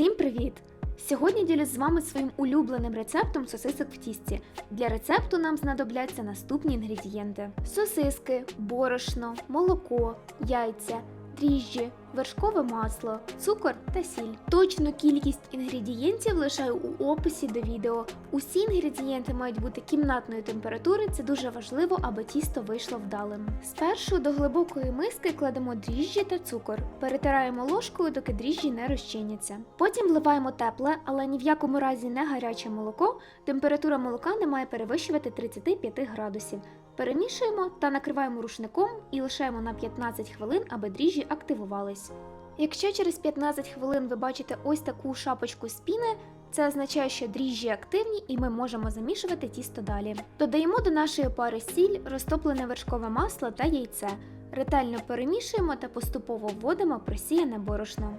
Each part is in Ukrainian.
Всім привіт! Сьогодні ділюсь з вами своїм улюбленим рецептом сосисок в тісті. Для рецепту нам знадобляться наступні інгредієнти: сосиски, борошно, молоко, яйця, дріжджі, вершкове масло, цукор та сіль. Точну кількість інгредієнтів лишаю у описі до відео. Усі інгредієнти мають бути кімнатної температури, це дуже важливо, аби тісто вийшло вдалим. Спершу до глибокої миски кладемо дріжджі та цукор, перетираємо ложкою, доки дріжджі не розчиняться. Потім вливаємо тепле, але ні в якому разі не гаряче молоко. Температура молока не має перевищувати 35 градусів. Перемішуємо та накриваємо рушником і лишаємо на 15 хвилин, аби дріжджі активувались. Якщо через 15 хвилин ви бачите ось таку шапочку з піни, це означає, що дріжджі активні і ми можемо замішувати тісто далі. Додаємо до нашої пари сіль, розтоплене вершкове масло та яйце. Ретельно перемішуємо та поступово вводимо просіяне борошно.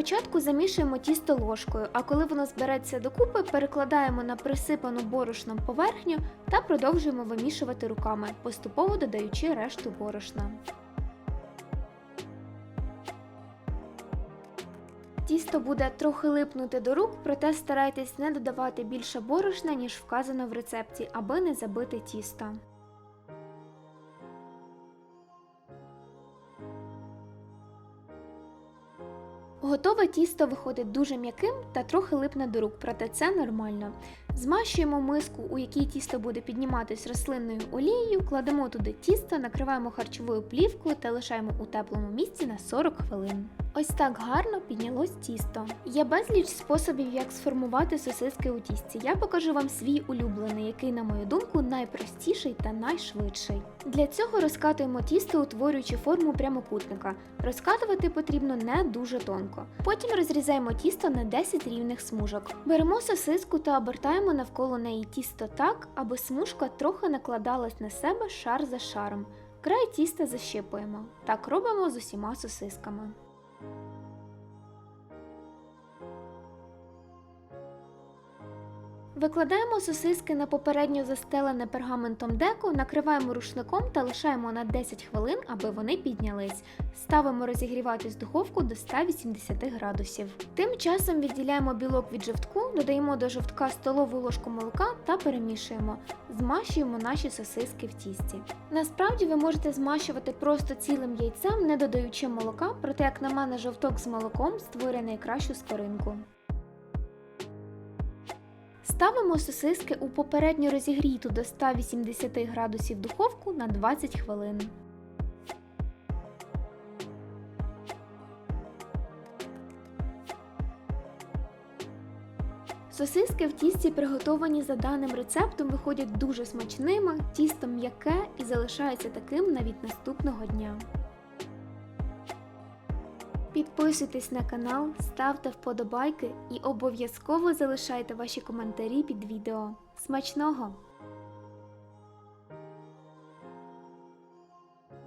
Спочатку замішуємо тісто ложкою, а коли воно збереться докупи, перекладаємо на присипану борошном поверхню та продовжуємо вимішувати руками, поступово додаючи решту борошна. Тісто буде трохи липнути до рук, проте старайтесь не додавати більше борошна, ніж вказано в рецепті, аби не забити тісто. Готове тісто виходить дуже м'яким та трохи липне до рук, проте це нормально. Змащуємо миску, у якій тісто буде підніматись рослинною олією, кладемо туди тісто, накриваємо харчовою плівкою та лишаємо у теплому місці на 40 хвилин. Ось так гарно піднялось тісто. Є безліч способів, як сформувати сосиски у тісті. Я покажу вам свій улюблений, який, на мою думку, найпростіший та найшвидший. Для цього розкатуємо тісто, утворюючи форму прямокутника. Розкатувати потрібно не дуже тонко. Потім розрізаємо тісто на 10 рівних смужок. Беремо сосиску та обертаємо навколо неї тісто так, аби смужка трохи накладалась на себе шар за шаром. Край тіста защипуємо. Так робимо з усіма сосисками. Викладаємо сосиски на попередньо застелене пергаментом деко, накриваємо рушником та лишаємо на 10 хвилин, аби вони піднялись. Ставимо розігріватись духовку до 180 градусів. Тим часом відділяємо білок від жовтку, додаємо до жовтка столову ложку молока та перемішуємо. Змащуємо наші сосиски в тісті. Насправді ви можете змащувати просто цілим яйцем, не додаючи молока, проте, як на мене, жовток з молоком створює найкращу скоринку. Ставимо сосиски у попередньо розігріту до 180 градусів духовку на 20 хвилин. Сосиски в тісті, приготовані за даним рецептом, виходять дуже смачними, тісто м'яке і залишається таким навіть наступного дня. Підписуйтесь на канал, ставте вподобайки і обов'язково залишайте ваші коментарі під відео. Смачного!